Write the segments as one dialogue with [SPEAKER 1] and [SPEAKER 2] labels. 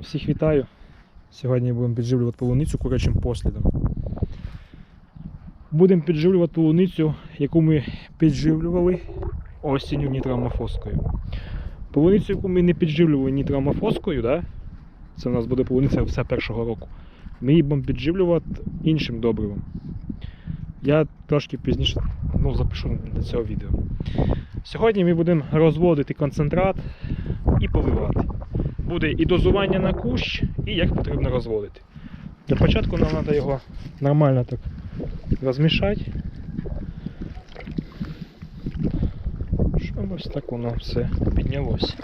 [SPEAKER 1] Всіх вітаю. Сьогодні будемо підживлювати полуницю курячим послідом. Будемо підживлювати полуницю, яку ми підживлювали осінню нітроамофоскою. Полуницю, яку ми не підживлювали нітроамофоскою, да? це у нас буде полуниця все першого року. Ми її будемо підживлювати іншим добривом. Я трошки пізніше ну, запишу для цього відео. Сьогодні ми будемо розводити концентрат і поливати. Буде і дозування на кущ, і як потрібно розводити. Для початку нам треба його нормально так розмішати. Щоб ось так воно все піднялося.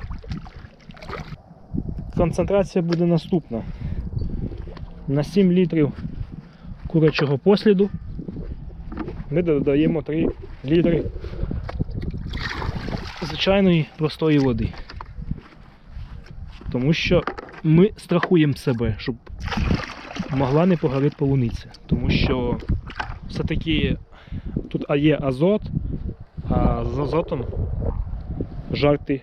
[SPEAKER 1] Концентрація буде наступна. На 7 літрів курячого посліду ми додаємо 3 літри звичайної простої води. Тому що ми страхуємо себе, щоб могла не погорити полуниця. Тому що все-таки тут є азот, а з азотом жарти,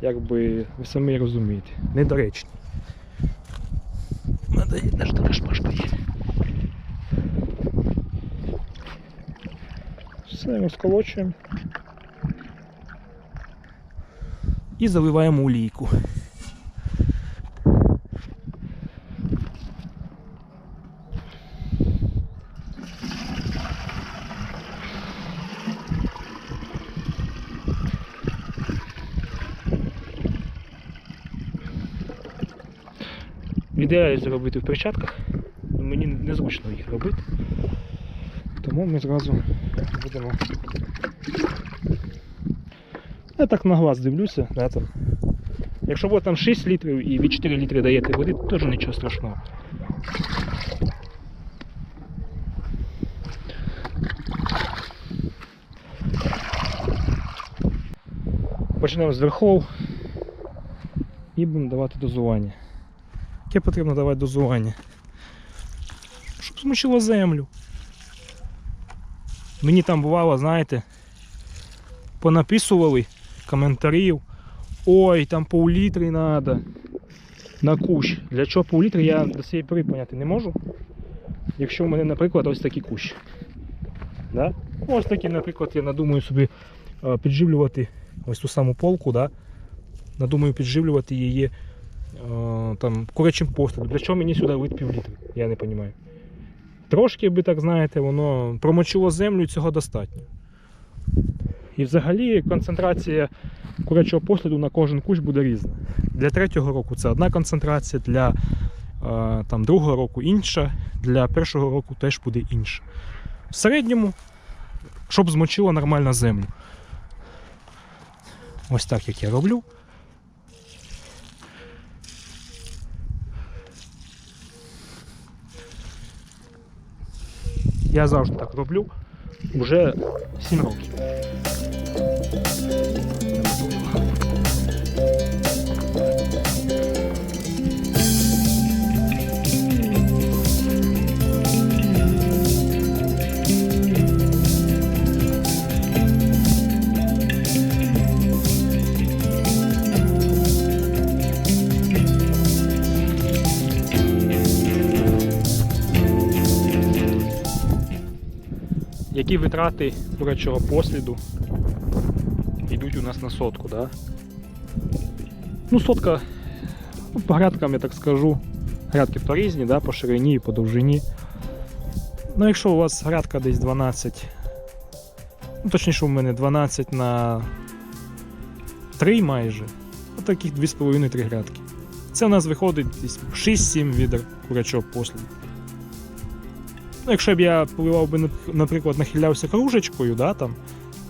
[SPEAKER 1] якби ви самі розумієте, недоречні. Надо де ж така шпажка є. Все розколочуємо. І заливаємо олійку. Ідея зробити в перчатках, мені незручно їх робити. Тому ми зразу будемо. Я так на глаз дивлюся, там. Якщо буде там 6 літрів і ви 4 літри даєте води, то теж нічого страшного. Почнемо з верхов і будемо давати дозування. Яке потрібно давати дозування? Щоб змочило землю. Мені там бувало, знаєте, понаписували коментарів. Ой, там пол-літри треба на кущ. Для чого пол-літри я до цієї пори поняти не можу. Якщо в мене, наприклад, ось такий кущ. Да? Ось такий, наприклад, я надумаю собі підживлювати ось ту саму полку, да? надумаю підживлювати її там, курячим послідом. Для чого мені сюди лить півлітри? Я не розумію. Трошки би так, знаєте, воно промочило землю і цього достатньо. І взагалі концентрація курячого посліду на кожен кущ буде різна. Для третього року це одна концентрація, для е, там, другого року інша, для першого року теж буде інша. В середньому, щоб змочило нормально землю. Ось так як я роблю. Я завжди так роблю вже 7 років. Які витрати курячого посліду йдуть у нас на сотку, да? Ну, сотка, ну, по грядкам я так скажу. Грядки то різні, да, по ширині і по довжині. Ну, якщо у вас грядка десь 12, ну точніше у мене 12 на 3 майже, ну, таких 2,5-3 грядки. Це у нас виходить десь 6-7 відер курячого посліду. Ну, якщо б я поливав би, наприклад, нахилявся кружечкою, да, там,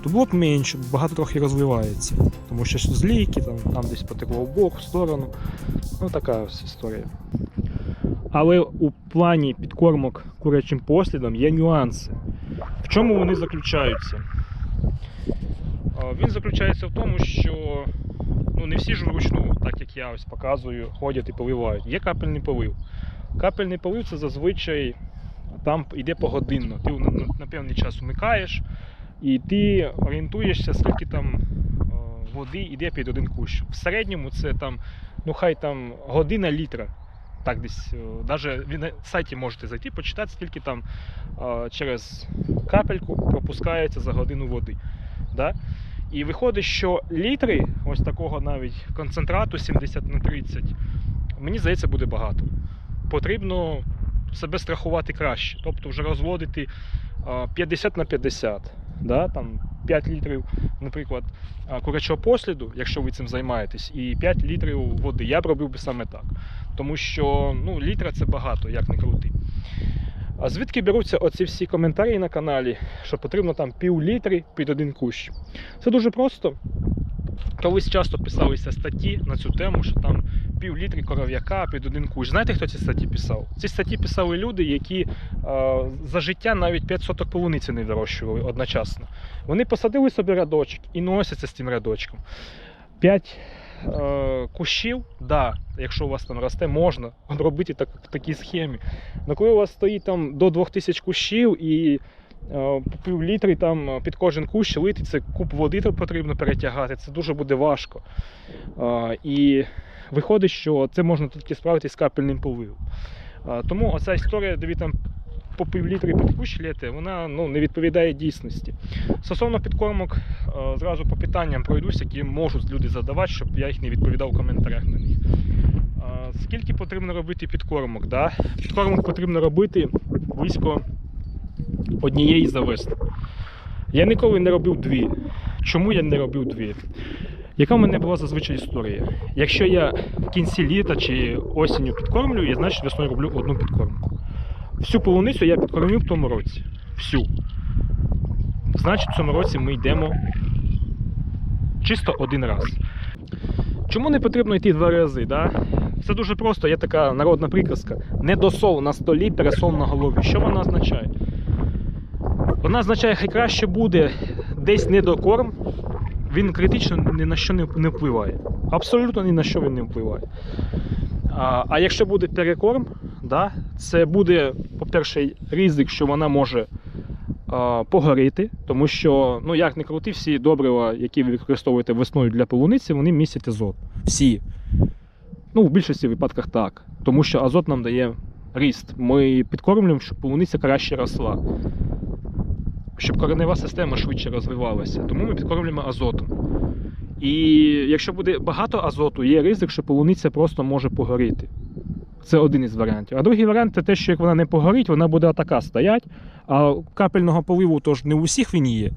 [SPEAKER 1] то було б менше, багато трохи розливається. Тому що з там, там десь потекло в бок, в сторону. Ну, така ось історія. Але у плані підкормок курячим послідом є нюанси. В чому вони заключаються? Він заключається в тому, що ну, не всі ж вручну, так як я ось показую, ходять і поливають. Є капельний полив. Капельний полив це зазвичай там йде погодинно. Ти на, певний час вмикаєш, і ти орієнтуєшся, скільки там е, води йде під один кущ. В середньому це там ну хай там година літра. Так, десь, навіть на сайті можете зайти, почитати, скільки там е, через капельку пропускається за годину води. Да? І виходить, що літри ось такого навіть концентрату 70 на 30, мені здається, буде багато. Потрібно себе страхувати краще. Тобто вже розводити 50 на 50. Да? Там 5 літрів, наприклад, курячого посліду, якщо ви цим займаєтесь, і 5 літрів води. Я б робив би саме так. Тому що ну, літра це багато, як не крути. А звідки беруться оці всі коментарі на каналі, що потрібно там пів літри під один кущ? Це дуже просто. Колись часто писалися статті на цю тему, що там пів коров'яка під один кущ. Знаєте, хто ці статті писав? Ці статті писали люди, які е, за життя навіть 5 соток полуниці не вирощували одночасно. Вони посадили собі рядочок і носяться з цим рядочком. 5 е, кущів, да, якщо у вас там росте, можна робити так, в такій схемі. Але коли у вас стоїть там до 2000 кущів і пів літри там е, під кожен кущ лити, це куб води потрібно перетягати, це дуже буде важко. Е, і виходить, що це можна тільки справити з капельним поливом. Е, тому оця історія, де ви там по пів літри під кущ лєте, вона ну, не відповідає дійсності. Стосовно підкормок, е, зразу по питанням пройдусь, які можуть люди задавати, щоб я їх не відповідав в коментарях на них. Е, Скільки потрібно робити підкормок? Да? Підкормок потрібно робити близько однієї завести. Я ніколи не робив дві. Чому я не робив дві? Яка в мене була зазвичай історія? Якщо я в кінці літа чи осінню підкормлюю, я значить весною роблю одну підкормку. Всю полуницю я підкормив в тому році. Всю. Значить, в цьому році ми йдемо чисто один раз. Чому не потрібно йти два рази? Да? Це дуже просто, є така народна приказка. Не Недосол на столі, пересол на голові. Що вона означає? Вона означає, хай краще буде десь недокорм, він критично ні на що не впливає. Абсолютно ні на що він не впливає. А, а якщо буде перекорм, да, це буде, по-перше, ризик, що вона може а, погоріти, тому що, ну як не крути, всі добрива, які ви використовуєте весною для полуниці, вони містять азот. Всі. Ну, в більшості випадках так. Тому що азот нам дає ріст. Ми підкормлюємо, щоб полуниця краще росла. Щоб коренева система швидше розвивалася. Тому ми підкормлюємо азотом. І якщо буде багато азоту, є ризик, що полуниця просто може погоріти. Це один із варіантів. А другий варіант це те, що як вона не погорить, вона буде така стоять. А капельного поливу тож не у всіх він є.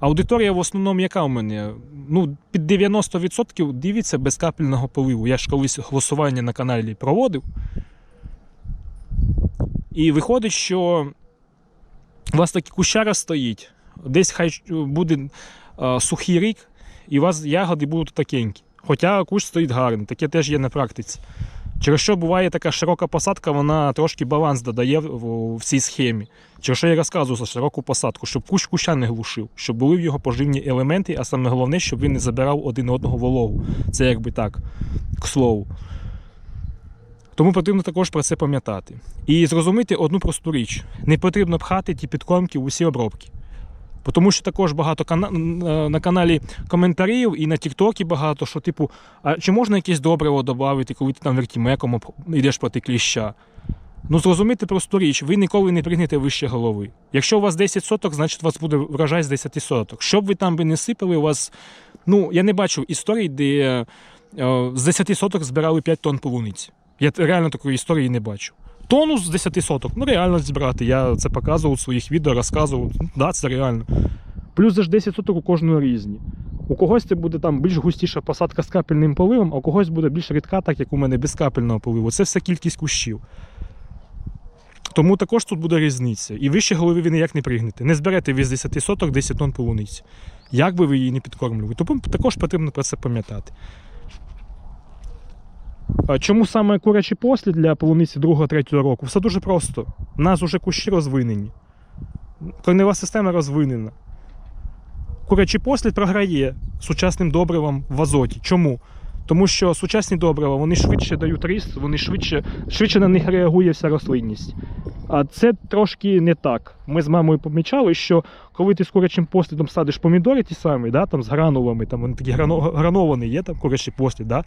[SPEAKER 1] Аудиторія в основному яка у мене? Ну, під 90% дивиться без капельного поливу. Я ж колись голосування на каналі проводив. І виходить, що у вас такі кущара стоїть, десь хай буде а, сухий рік, і у вас ягоди будуть такенькі. Хоча кущ стоїть гарний, таке теж є на практиці. Через що буває така широка посадка, вона трошки баланс додає в, цій схемі. Через що я розказую за широку посадку, щоб кущ куща не глушив, щоб були в його поживні елементи, а саме головне, щоб він не забирав один одного вологу. Це якби так, к слову. Тому потрібно також про це пам'ятати. І зрозуміти одну просту річ: не потрібно пхати ті підкормки в усі обробки. Тому що також багато кана... на каналі коментарів і на Тіктокі багато, що, типу, а чи можна якесь добриво додати, коли ти там вертімеком йдеш проти кліща? Ну, зрозумійте просту річ, ви ніколи не пригнете вище голови. Якщо у вас 10 соток, значить у вас буде врожай з 10 соток. Що б ви там би не сипали, у вас. Ну, я не бачу історій, де е, з 10 соток збирали 5 тонн полуниці. Я реально такої історії не бачу. Тону з 10 соток, ну реально збирати. Я це показував у своїх відео, розказував. Да, це реально. Плюс ж 10 соток у кожного різні. У когось це буде там більш густіша посадка з капельним поливом, а у когось буде більш рідка, так як у мене без капельного поливу. Це все кількість кущів. Тому також тут буде різниця. І вище голови ви ніяк не пригнете. Не зберете ви з 10 соток 10 тонн полуниці. Як би ви її не підкормлювали. Тому також потрібно про це пам'ятати. Чому саме курячий послід для полуниці 2-3 року? Все дуже просто. У нас вже кущі розвинені. Корнева система розвинена. Курячий послід програє сучасним добривам в азоті. Чому? Тому що сучасні добрива вони швидше дають ріст, вони швидше, швидше на них реагує вся рослинність. А це трошки не так. Ми з мамою помічали, що коли ти з курячим послідом садиш помідори ті самі, да, там з гранулами, там вони такі грано- грановані є, там курячий послід, да,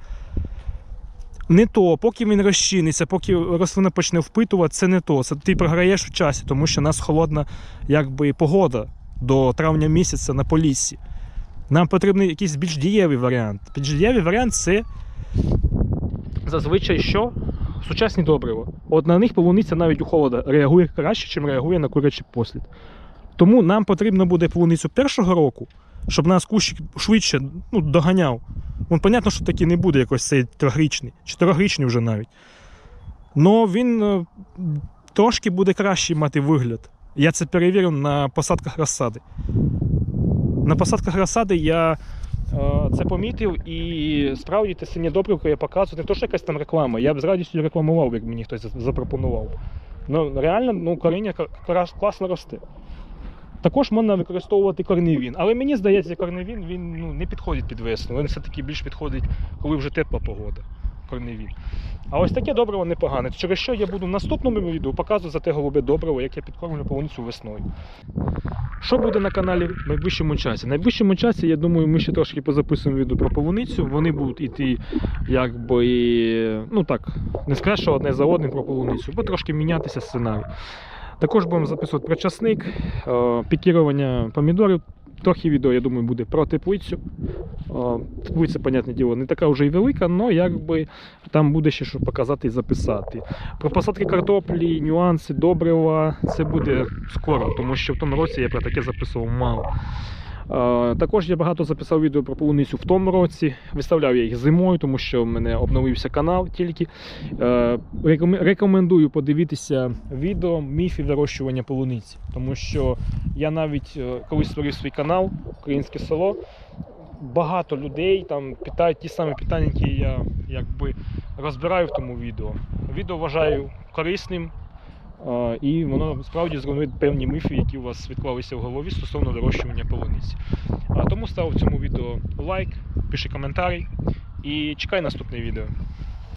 [SPEAKER 1] не то, поки він розчиниться, поки рослина почне впитувати, це не то. Це ти програєш в часі, тому що у нас холодна якби, погода до травня місяця на поліссі. Нам потрібен якийсь більш дієвий варіант. Більш дієвий варіант це зазвичай що? Сучасні добрива. От на них полуниця навіть у холода реагує краще, ніж реагує на курячий послід. Тому нам потрібно буде полуницю першого року, щоб нас кущик швидше ну, доганяв. Вон, понятно, що таки не буде якось цей трьохрічний, чотирьохрічний вже навіть. Но він е, трошки буде кращий мати вигляд. Я це перевірив на посадках розсади. На посадках розсади я е, це помітив, і справді те синє добривко я показую. Не то, що якась там реклама. Я б з радістю рекламував, як мені хтось запропонував. Ну, реально, ну, коріння класно росте. Також можна використовувати корневін. Але мені здається, корневін він ну, не підходить під весну. Він все-таки більш підходить, коли вже тепла погода. Корневін. А ось таке добриво непогане. Через що я буду в наступному відео показувати те голубе добриво, як я підкормлю полуницю весною. Що буде на каналі в найближчому часі? В найближчому часі, я думаю, ми ще трошки позаписуємо відео про полуницю. Вони будуть іти, якби, ну так, не скажу, одне за одним про полуницю, бо трошки мінятися сценарій. Також будемо записувати про часник, е, пікірування помідорів. Трохи відео, я думаю, буде про теплицю. Е, Теплиця, понятне діло, не така вже й велика, але якби там буде ще що показати і записати. Про посадки картоплі, нюанси, добрива це буде скоро, тому що в тому році я про таке записував мало. Е, Також я багато записав відео про полуницю в тому році. Виставляв я їх зимою, тому що в мене обновився канал тільки. Е, Рекомендую подивитися відео міфи вирощування полуниці, тому що я навіть е, коли створив свій канал Українське село. Багато людей там питають ті самі питання, які я якби розбираю в тому відео. Відео вважаю корисним, і воно справді зруйнує певні міфи, які у вас відклалися в голові стосовно вирощування полуниці. Тому став цьому відео лайк, пиши коментарі і чекай наступне відео.